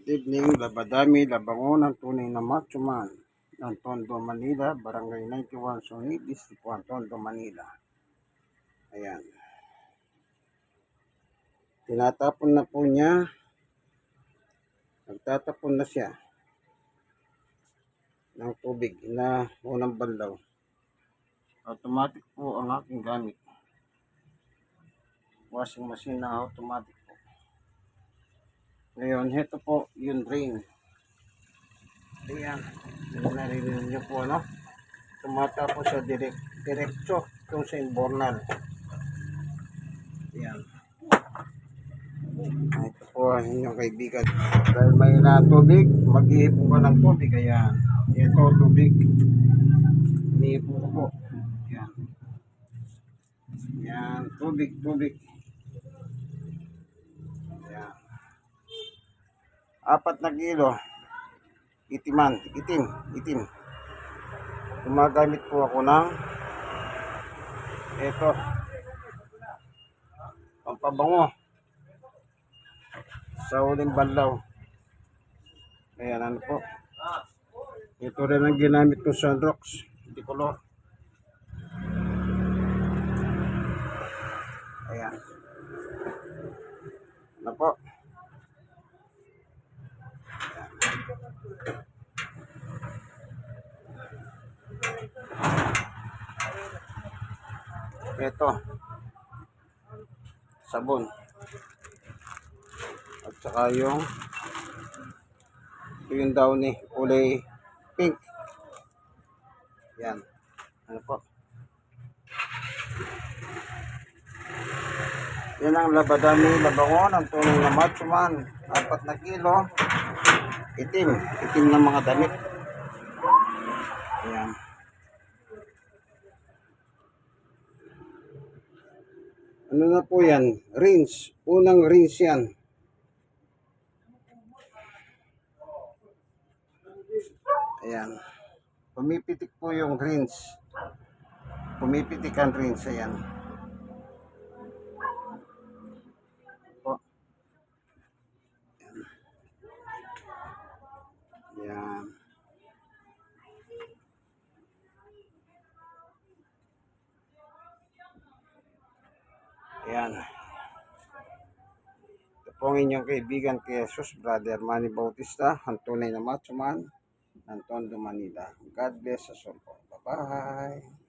Good evening, Labadami, Labangon, ang tunay na macho man ng Tondo, Manila, Barangay 91, Suni, District 1, Tondo, Manila. Ayan. Tinatapon na po niya. Nagtatapon na siya ng tubig na unang banlaw. Automatic po ang aking gamit. Washing machine na automatic. Ngayon, ito po yung drain. Ayan. Yung naririnig niyo po, ano? Tumatapo siya direct, diretso kung sa imbornal. Ayan. Ito po ang inyong kaibigan. Dahil may na tubig, mag-iipon ka ng tubig. Ayan. Ito, tubig. Iniipon ko po. Ayan. Ayan. Tubig, tubig. Apat na kilo. Itiman. Itim. Itim. Gumagamit po ako ng ito. Pampabango. Sa uling banlaw. Ayan, ano po. Ito rin ang ginamit ko sa Sunrox. Hindi color. Ayan. Ano po. Ito. Sabon. At saka yung ito yung downy. Kulay pink. Yan. Ano po. Yan ang labadami labangon. Ang tunay na macho man. Apat na kilo. Itim. Itim ng mga damit. Ayan. Ano na po yan? Rinse. Unang rinse yan. Ayan. Pumipitik po yung rinse. Pumipitik ang rinse. Ayan. Ayan. Ito po inyong kaibigan kay Jesus, Brother Manny Bautista, ang tunay na macho man ng Tondo, Manila. God bless us all. Bye-bye.